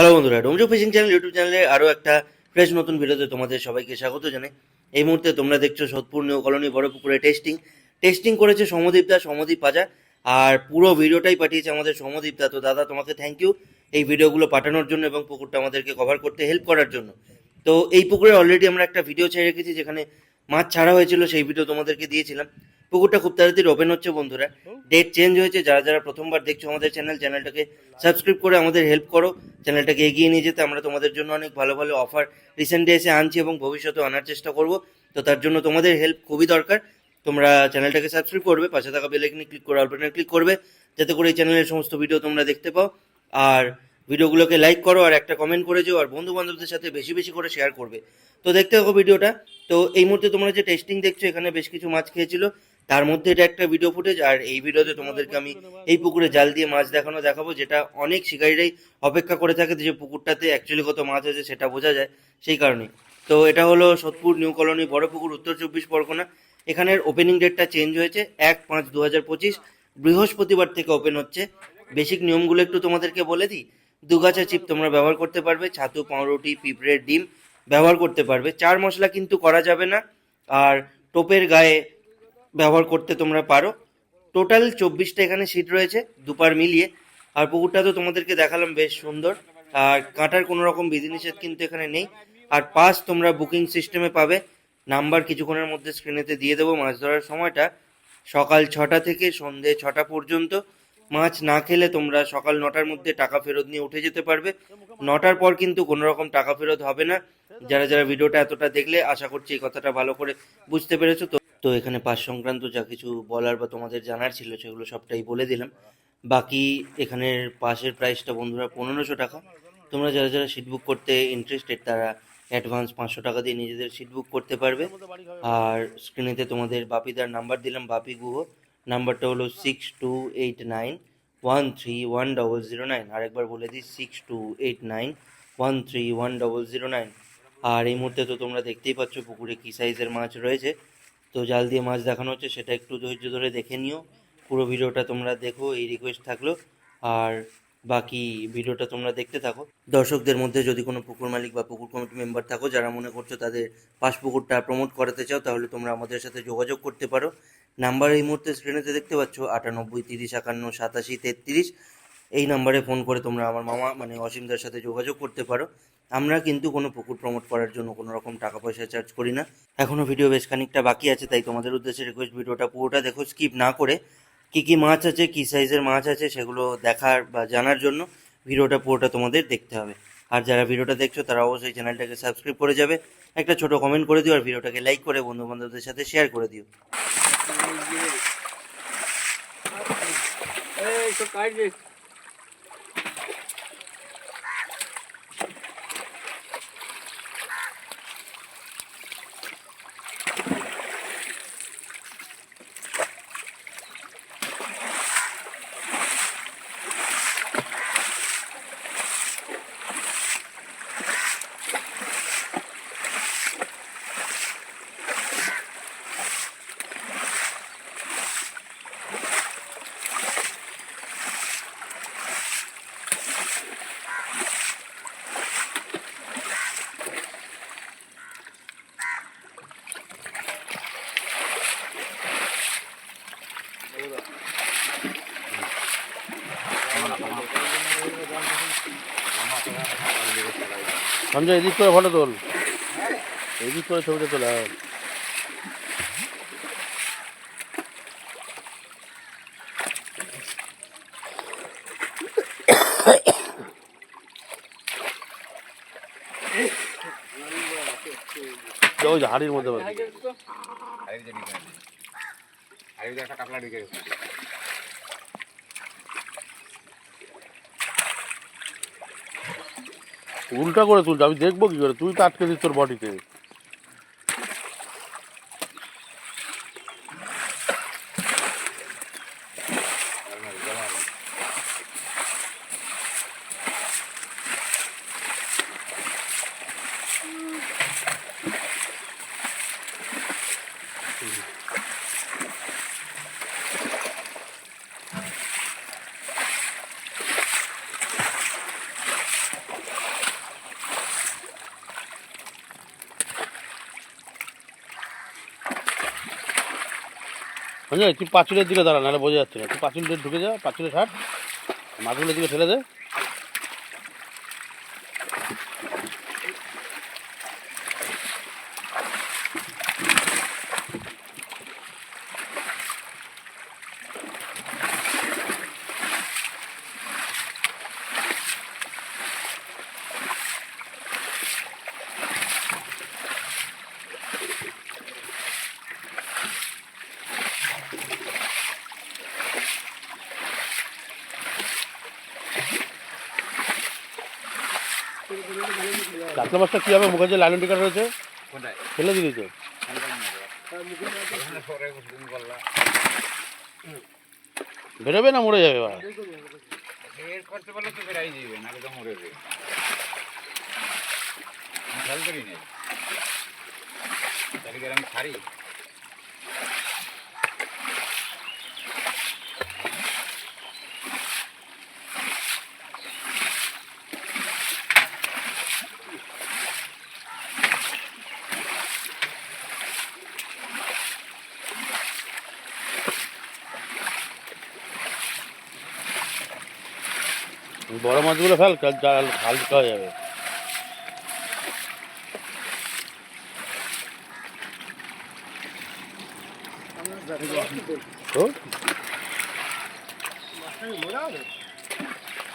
Hello বন্ধুরা Domjur fishing channel YouTube চ্যানেলে আরও একটা ফ্রেশ নতুন ভিডিওতে তোমাদের সবাইকে স্বাগত জানাই। এই মুহূর্তে তোমরা দেখছ সোদপুর নিউ কলোনি বড় পুকুরে টেস্টিং টেস্টিং করেছে সমদীপ দা, সমদীপ পাজা, আর পুরো ভিডিওটাই পাঠিয়েছে আমাদের সমদীপ দা। তো দাদা, তোমাকে থ্যাংক ইউ এই ভিডিওগুলো পাঠানোর জন্য এবং পুকুরটা আমাদেরকে কভার করতে হেল্প করার জন্য। তো এই পুকুরে অলরেডি আমরা একটা ভিডিও ছেড়ে রেখেছি, যেখানে মাছ ছাড়া হয়েছিল, সেই ভিডিও তোমাদেরকে দিয়েছিলাম। পুকুরটা খুব তাড়াতাড়ি ওপেন হচ্ছে বন্ধুরা। ডেট চেঞ্জ হয়েছে যারা যারা প্রথমবার দেখছ আমাদের চ্যানেল চ্যানেলটাকে সাবস্ক্রাইব করে আমাদের হেল্প করো। চ্যানেলটাকে এগিয়ে নিয়ে যেতে আমরা তোমাদের জন্য অনেক ভালো ভালো অফার রিসেন্টলি এসে আনছি এবং ভবিষ্যতে আনার চেষ্টা করব। তো তার জন্য তোমাদের হেল্প খুবই দরকার। তোমরা চ্যানেলটাকে সাবস্ক্রাইব করবে পাশে থাকা বেলাইকনে ক্লিক করে অল্পেনে ক্লিক করবে যাতে করে এই চ্যানেলের সমস্ত ভিডিও তোমরা দেখতে পাও। আর ভিডিওগুলোকে লাইক করো আর একটা কমেন্ট করে যেও আর বন্ধু বান্ধবদের সাথে বেশি বেশি করে শেয়ার করবে। তো দেখতে থাকো ভিডিওটা তো এই মুহূর্তে তোমরা যে টেস্টিং দেখছ এখানে বেশ কিছু মাছ খেয়েছিল। তার মধ্যে এটা একটা ভিডিও ফুটেজ আর এই ভিডিওতে তোমাদেরকে আমি এই পুকুরে জাল দিয়ে মাছ দেখানো দেখাবো, যেটা অনেক শিকারীরাই অপেক্ষা করে থাকে যে পুকুরটাতে অ্যাকচুয়ালি কত মাছ আছে সেটা বোঝা যায় সেই কারণে। তো এটা হলো সোদপুর নিউ কলোনি বড় পুকুর, উত্তর চব্বিশ পরগনা। এখানের ওপেনিং ডেটটা চেঞ্জ হয়েছে এক পাঁচ দু হাজার পঁচিশ, বৃহস্পতিবার থেকে ওপেন হচ্ছে। বেসিক নিয়মগুলো একটু তোমাদেরকে বলে দিই। দুগাছা চিপ তোমরা ব্যবহার করতে পারবে, ছাতু, পাউরুটি, পিঁপড়ের ডিম ব্যবহার করতে পারবে। চার মশলা কিন্তু করা যাবে না, আর টোপের গায়ে ব্যবহার করতে তোমরা পারো। টোটাল চব্বিশটা এখানে সিট রয়েছে, দুপার মিলিয়ে। আর পুকুরটা তো তোমাদেরকে দেখালাম, বেশ সুন্দর। আর কাটার কোনো রকম বিধিনিষেধ কিন্তু এখানে নেই। আর পাস তোমরা বুকিং সিস্টেমে পাবে। নাম্বার কিছুক্ষণের মধ্যে স্ক্রিনেতে দিয়ে দেবো। মাছ ধরার সময়টা সকাল ছটা থেকে সন্ধে ছটা পর্যন্ত। মাছ না খেলে তোমরা সকাল নটার মধ্যে টাকা ফেরত নিয়ে উঠে যেতে পারবে। নটার পর কিন্তু কোনো রকম টাকা ফেরত হবে না। যারা যারা ভিডিওটা এতটা দেখলে, আশা করছি এই কথাটা ভালো করে বুঝতে পেরেছ। তো তো এখানে পাস সংক্রান্ত যা কিছু বলার বা তোমাদের জানার ছিল সেগুলো সবটাই বলে দিলাম। বাকি এখানের পাশের প্রাইসটা বন্ধুরা পনেরোশো টাকা। তোমরা যারা যারা সিট বুক করতে ইন্টারেস্টেড তারা অ্যাডভান্স পাঁচশো টাকা দিয়ে নিজেদের সিট বুক করতে পারবে। আর স্ক্রিনেতে তোমাদের বাপিদার নাম্বার দিলাম, বাপি গুহ। নাম্বারটা হলো six two eight nine one three one double zero nine আরেকবার বলে দিই six two eight nine one three one double zero nine আর এই মুহূর্তে তো তোমরা দেখতেই পাচ্ছ পুকুরে কী সাইজের মাছ রয়েছে। তো জাল দিয়ে মাছ দেখানো হচ্ছে, সেটা একটু ধৈর্য ধরে দেখে নিও। পুরো ভিডিওটা তোমরা দেখো, এই রিকোয়েস্ট থাকল। আর বাকি ভিডিওটা তোমরা দেখতে থাকো। দর্শকদের মধ্যে যদি কোনো পুকুর মালিক বা পুকুর কমিটি মেম্বার থাকো, যারা মনে করছ তাদের পাশ পুকুরটা প্রমোট করাতে চাও, তাহলে তোমরা আমাদের সাথে যোগাযোগ করতে পারো। নাম্বার এই মুহূর্তে স্ক্রিনেতে দেখতে পাচ্ছ, আটানব্বই, তিরিশ, একান্ন, সাতাশি, তেত্রিশ। এই নাম্বারে ফোন করে তোমরা আমার মামা মানে অসীমদার সাথে যোগাযোগ করতে পারো আমরা কিন্তু কোনো পুকুর প্রমোট করার জন্য কোনো রকম টাকা পয়সা চার্জ করি না এখনও ভিডিও বেশ খানিকটা বাকি আছে তাই তোমাদের উদ্দেশ্যে রিকোয়েস্ট ভিডিওটা পুরোটা দেখো স্কিপ না করে কী কী মাছ আছে কী সাইজের মাছ আছে সেগুলো দেখার বা জানার জন্য ভিডিওটা পুরোটা তোমাদের দেখতে হবে আর যারা ভিডিওটা দেখছ তারা অবশ্যই চ্যানেলটাকে সাবস্ক্রাইব করে যাবে একটা ছোট কমেন্ট করে দিও আর ভিডিওটাকে লাইক করে বন্ধু বান্ধবদের সাথে শেয়ার করে দিও এই তো কাট দে সঞ্জয় এদিক করে ফটো তোল। এদিক করে ছবিটা তোলা। ওই হাড়ির মধ্যে। উল্টা করে তুলছে আমি দেখব কি করে? তুই তো আটকে দিস তোর বডিতে সঞ্জয় তুই পাঁচুলের দিকে দাঁড়া, নাহলে বোঝা যাচ্ছে না। তুই পাঁচুলের ঢুকে যা, পাঁচুলের ষাট মাছগুলোর দিকে ফেলে দে। কাতলা মাছটা কী হবে মুখে যে লাইন টিকা রয়েছে? ফেলে দিলি তো বেরোবে না মরে যাবে এবার? বের করতে পারলে তো বেড়াই যাবে না তো মরে যাবে। খেয়াল করি নাই। তাহলে আমি ছাড়ি? বড় মাছগুলো ফেল কাল জাল হাল দিতে হয়ে যাবে। তো?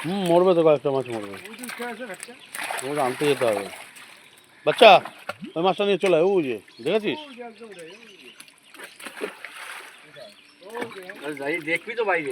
হুম মরবে তো কয়েকটা মাছ মরবে। তোমাকে আনতে যেতে হবে। বাচ্চা ওই মাছটা নিয়ে চলে আয়, ওই যে দেখেছিস? দেখবি তো বাইরে।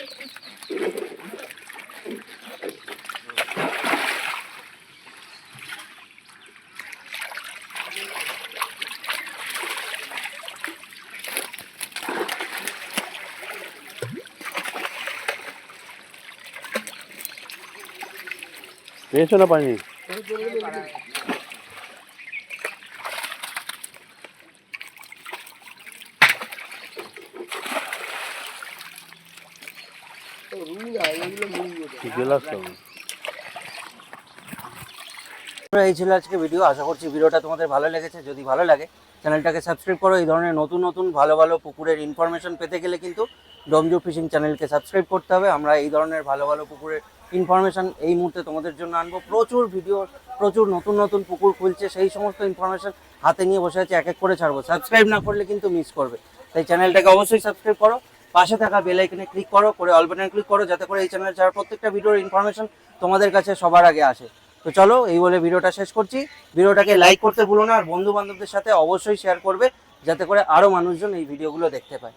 পেয়েছ না পাইনি? এই ছিল আজকে ভিডিও। আশা করছি ভিডিওটা তোমাদের ভালো লেগেছে। যদি ভালো লাগে, চ্যানেলটাকে সাবস্ক্রাইব করো। এই ধরনের নতুন নতুন ভালো ভালো পুকুরের ইনফরমেশন পেতে গেলে কিন্তু ডমজু ফিশিং চ্যানেলকে সাবস্ক্রাইব করতে হবে। আমরা এই ধরনের ভালো ভালো পুকুরের ইনফরমেশন এই মুহূর্তে তোমাদের জন্য আনব। প্রচুর ভিডিও প্রচুর নতুন নতুন পুকুর খুলছে, সেই সমস্ত ইনফরমেশন হাতে নিয়ে বসে আছে এক এক করে ছাড়বো। সাবস্ক্রাইব না করলে কিন্তু মিস করবে। তাই চ্যানেলটাকে অবশ্যই সাবস্ক্রাইব করো। পাশে থাকা বেল আইকনে ক্লিক করো, করে অল বাটনে ক্লিক করো, যাতে করে এই চ্যানেল ছাড়া প্রত্যেকটা ভিডিওর ইনফরমেশন তোমাদের কাছে সবার আগে আসে। তো চলো, এই বলে ভিডিওটা শেষ করছি। ভিডিওটাকে লাইক করতে ভুলো না, আর বন্ধু বান্ধবদের সাথে অবশ্যই শেয়ার করবে, যাতে করে আরও মানুষজন এই ভিডিওগুলো দেখতে পায়।